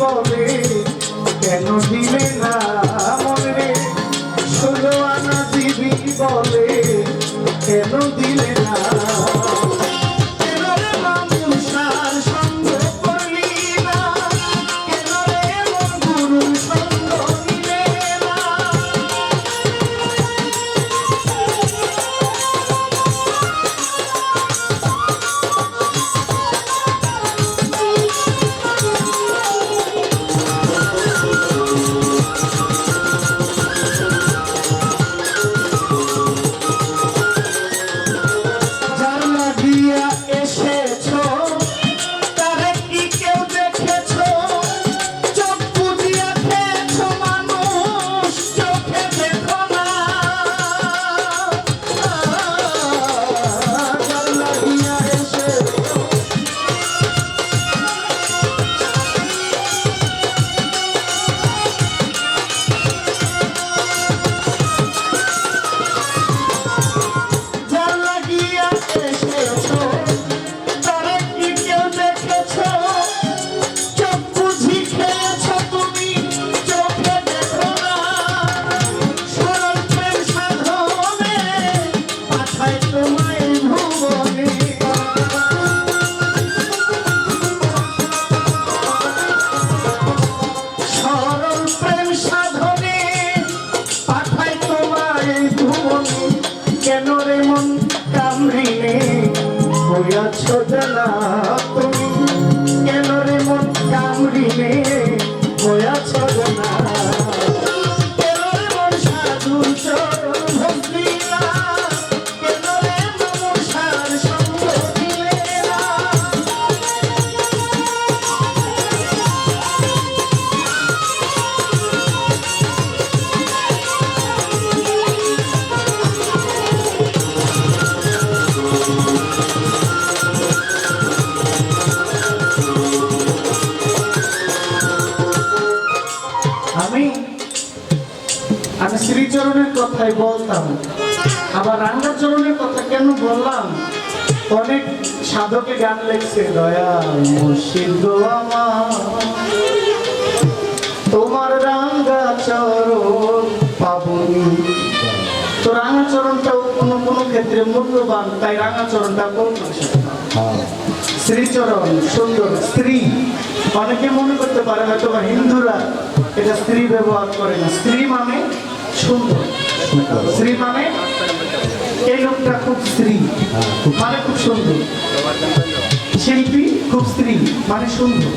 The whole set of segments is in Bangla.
বলে কেন জানা বলতাম আবার রাঙ্গাচরণের কথা কেন বললাম? অনেক সাধকে গান লেখছে দয়া মুর্শিদ তোমার রাঙ্গা চরণ পাবনি। তো রাঙ্গাচরণটাও কোনো কোনো ক্ষেত্রে মূল্যবান, তাই রাঙ্গাচরণটা কোন শ্রীচরণ, সুন্দর, স্ত্রী। অনেকে মনে করতে পারে হয়তো বা হিন্দুরা এটা স্ত্রী ব্যবহার করে না। স্ত্রী মানে সুন্দর। স্ত্রী মানে? এই লোকটা খুব স্ত্রী। মানে খুব সুন্দর। শিল্পী খুব স্ত্রী মানে সুন্দর।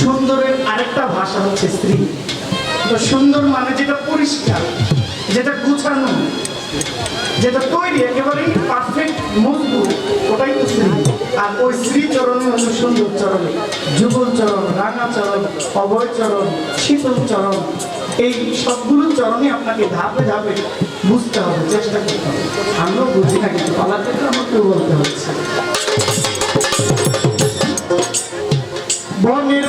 সুন্দরের আরেকটা ভাষা হচ্ছে স্ত্রী। তো সুন্দর মানে যেটা পরিষ্কার, যেটা গুছানো, যেটা তৈরি, একেবারেই পারফেক্ট মজবুত, ওটাই তো স্ত্রী। আর ওই স্ত্রী চরণে হলো সুন্দর চরণ, যুগল চরণ, রাঙা চরণ, অভয় চরণ, শীতল চরণ এই সবগুলো চরণে আপনাকে ধাপে ধাপে বুঝতে হবে, চেষ্টা করতে হবে। আমিও বুঝি না কিন্তু, পালাতে তো আমাকে বলতে হচ্ছে। বনের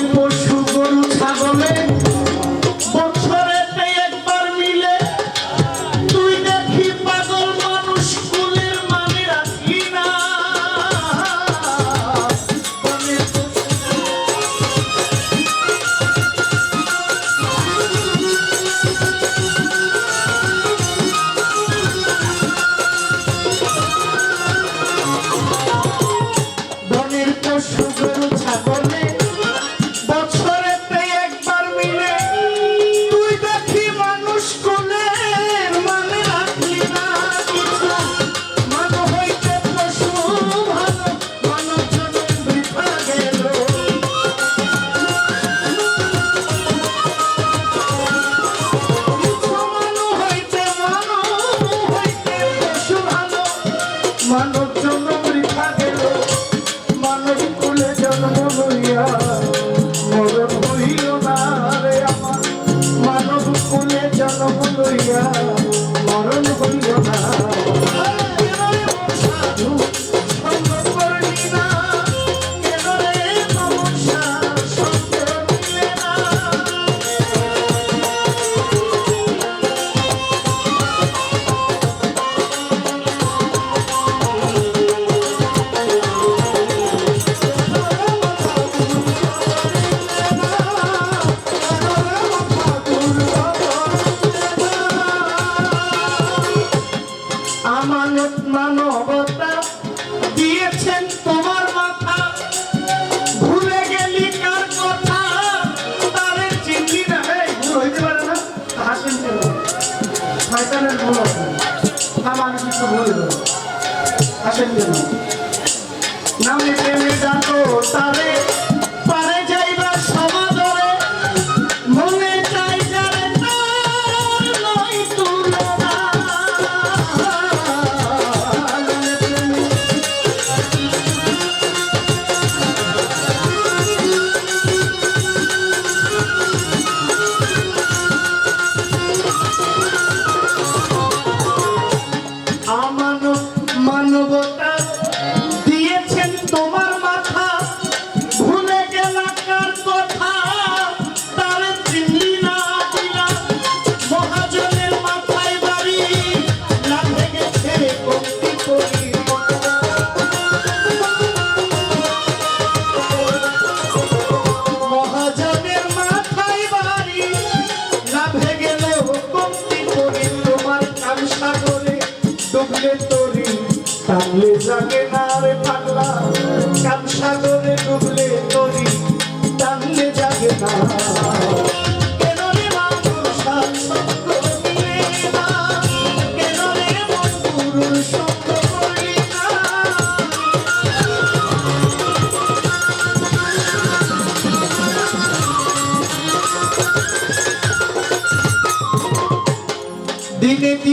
হাসেন কেন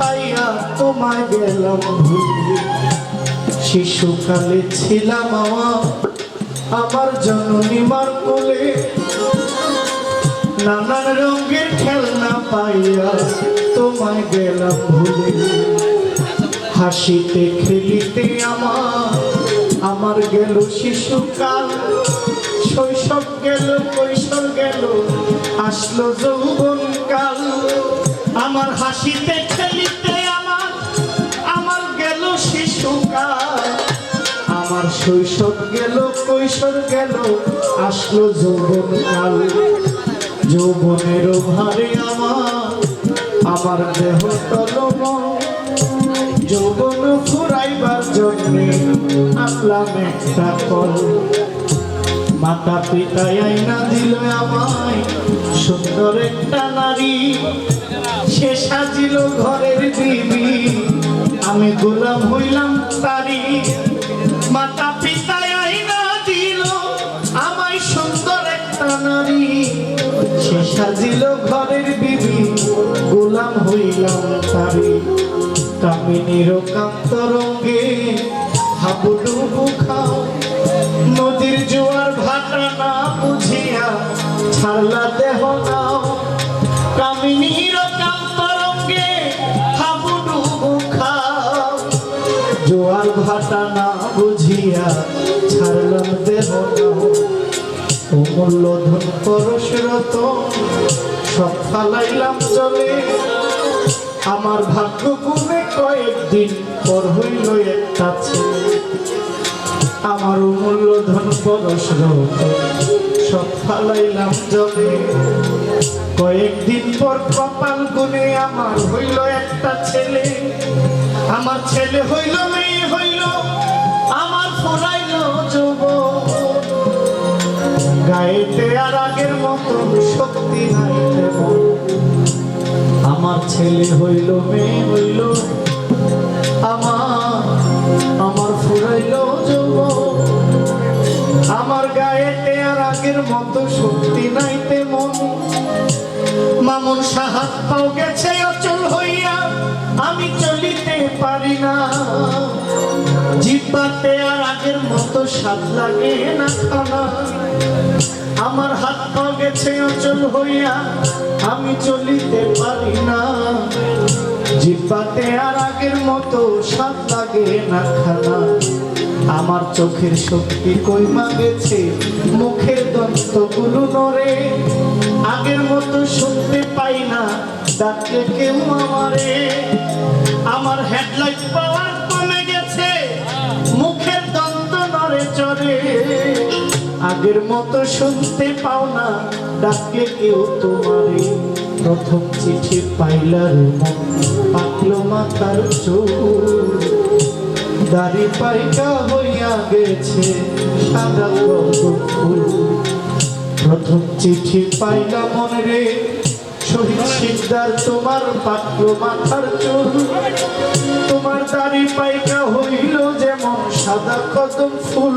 পাইয়া তোমায় গেলাম। শিশুকালে ছিলাম আমার আমার জননী মার কোলে নানান রঙের খেলনা পাইয়া তোমায় গেলাম ভুলে। হাসিতে খেলিতে আমার আমার গেল শিশুকাল। শৈশব গেল, কৈশোর গেল, আসলো যৌবন কাল আমার হাসিতে খেলিতে আমার আমার গেল শিশুকাল। আমার শৈশব গেল, কৈশোর গেল, আসলো যৌবন কাল যৌবনের ভারে আমার আমার দেহ তলম যৌবন ফুরাইবার জন্যে আনলাম একটা কল। মাতা পিতাই আইনা দিল আমায়, সুন্দর একটা নারী। সে সাজিল ঘরের দিবি। আমি গোলাম হইলাম তারি মাতা পিতাই আইনা দিল আমায় সুন্দর একটা নারী। সে সাজিল ঘরের বিবি গোলাম হইলাম তারি কামিনীর কান্তরঙ্গে হাবুডুবু খাও। নদীর জোয়ার ভাটা না বুঝিয়া ছাড়লা দেহ নাও। জোয়ার ভাটা না বুঝিয়া ছাড়লাম দেহ অমূল্য ধন পরশরত সব ফালাইলাম চলে। আমার ভাগ্য গুণে কয়েকদিন পর হইল একটা আমার অমূল্য ধন পরশরত সব ফালাইলাম জলে কয়েকদিন পর কপাল গুনে আমার হইল একটা ছেলে। আমার ছেলে হইল, মেয়ে হইল, আমার ফুরাইল যৌবন। গাইতে আর আগের মতো শক্তি নাই আমার ছেলে হইল, মেয়ে হইল, আমার আমার ফুরাইল যৌবন। আমার আগের মতো শক্তি নাই তেমন। মামুন সাহাত পাও গেছে অচল হইয়া, আমি চলিতে পারি না। জিব্বাতে আর আগের মতো স্বাদ লাগে না খানা। আমার হাত পা গেছে অচল হইয়া, আমি চলিতে পারি না। জিব্বাতে আর আগের মতো স্বাদ লাগে না খানা। আমার চোখের শক্তি কইমা গেছে মুখের দন্তগুলো নরে আগের মতো শুনতে পাই না ডাকলে কেউ আমারে। আমার হেডলাইট পাওয়ার কমে গেছে। করে আগের মতো শুনতে পাও না ডাকলে কেউ তোমারে। প্রথম চিঠি পাইলার পাকলো মাথার চোর দাড়ি পাইকা হইয়া গেছে, সাদা ফুল। প্রথম চিঠি পাইলা মনে রে, শহীদ সিকদার তোমার পাত্র মাথার চুল। তোমার দাড়ি পাইকা হইল যেমন সাদা কদম ফুল।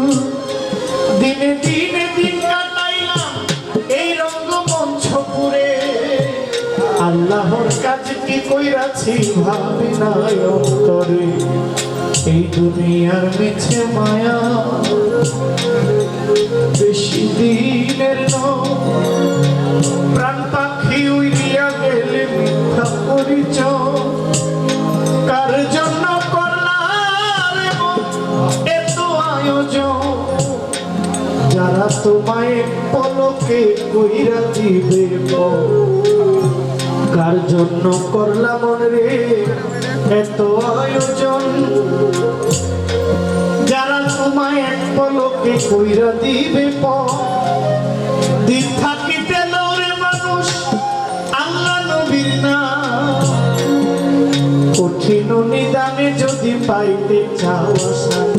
দিনে দিনে দিন কাটাইলাম এই রঙ্গমঞ্চ পুরে। আল্লাহর কাজ কি কইরাছি ভাবি না অন্তরে। এই দুনিয়ার মিছে মায়া বেশি দিনের প্রাণ পাখি উড়িয়া গেলে মিথ্যা পরিচয় কার জন্য এত আয়োজন যারা তোমায় পলকে কইরা দিবে। কার জন্য করলাম রে এত আয়োজন। যারা তোমায় এক পলকে কইরা দিবে দিন থাকিতে নরে মানুষ? আল্লাহ নবীর না কঠিন নিদানে যদি পাইতে চাও শান্তাই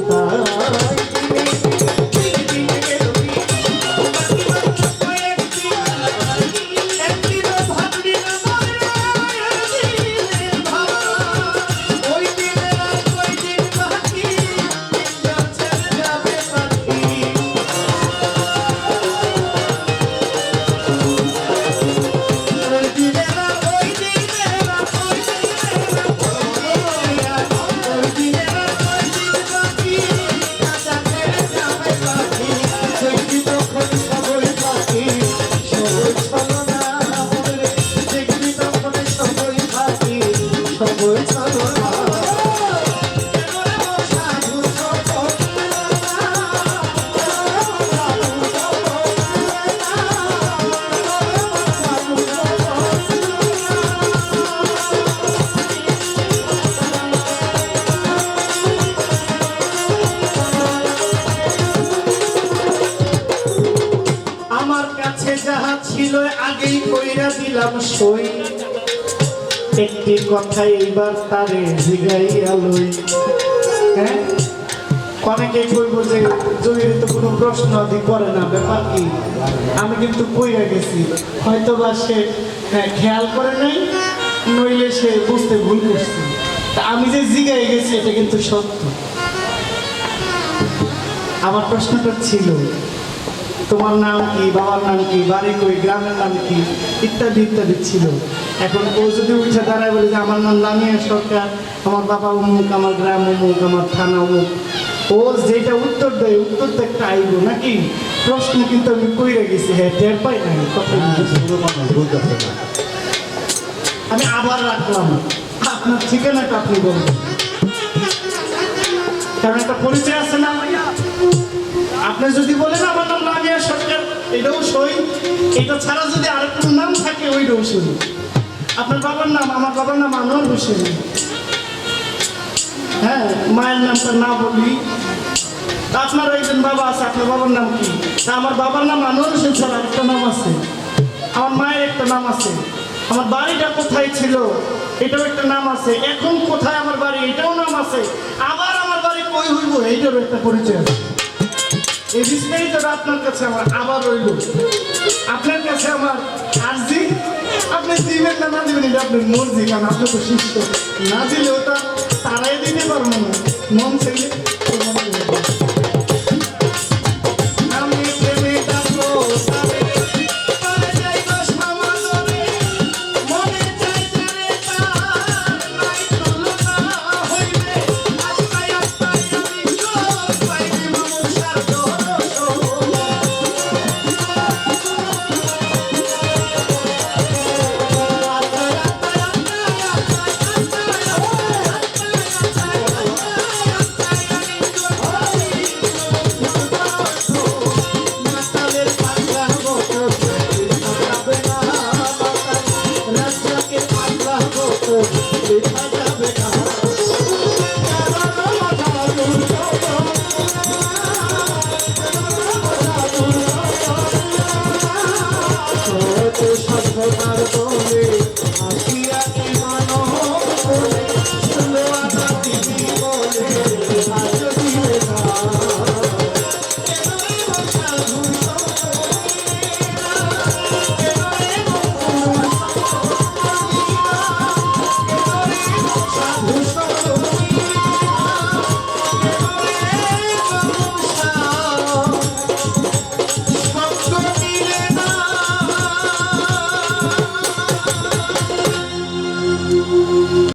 কাছে ছিল আগেই কইরা একটি হ্যাঁ? যে কোনো প্রশ্ন আদি করে না ব্যাপার কি? আমি কিন্তু কইয়া গেছি। হয়তো বা সে হ্যাঁ, খেয়াল করে নাই নইলে সে বুঝতে ভুল করছে। তা আমি যে জিগাই গেছি এটা কিন্তু সত্য। আমার প্রশ্নটা ছিল তোমার নাম কি বাবার নাম কি বাড়ি কই গ্রামের নাম কি ইত্যাদি ইত্যাদি ছিল। এখন ও যদি উঠে দাঁড়ায় বলে যে আমার নাম লামিয়া সরকার আমার বাবা অমুক আমার গ্রাম অমুক আমার থানা অমুক। ও যেটা উত্তর দেয় উত্তর তো একটা আইব নাকি? প্রশ্ন কিন্তু আমি কইরে গেছি হ্যাঁ টের পাই না কথা আমি আবার রাখলাম। আপনার ঠিকানাটা আপনি বলবেন। কারণ একটা পরিচয় আছে না আপনি যদি বলেন আমার নাম লামিয়া সরকার, এটাও সই। এটা ছাড়া যদি আর কোনো নাম থাকে, ওইটাও সই। আপনার বাবার নাম, আমার বাবার নাম আনোয়ার হোসেন। হ্যাঁ মায়ের নামটা না বলি। আপনার একজন বাবা আছে, আপনার বাবার নাম কি? আমার বাবার নাম আনোয়ার হোসেন স্যার একটা নাম আছে। আমার মায়ের একটা নাম আছে। আমার বাড়িটা কোথায় ছিল, এটাও একটা নাম আছে। এখন কোথায় আমার বাড়ি, এটাও নাম আছে। আবার আমার বাড়ি কই হইব, এইটারও একটা পরিচয় আছে। এই বিস্তারিতটা আপনার কাছে আমার আবার রইল। আপনার কাছে আমার আর্জি। আপনি দিবেন না না দিবেন, এটা আপনার মর্জি, কারণ আপনি তো শিষ্ট না দিলেও তা তারাই দিতে পারব না। মন থেকে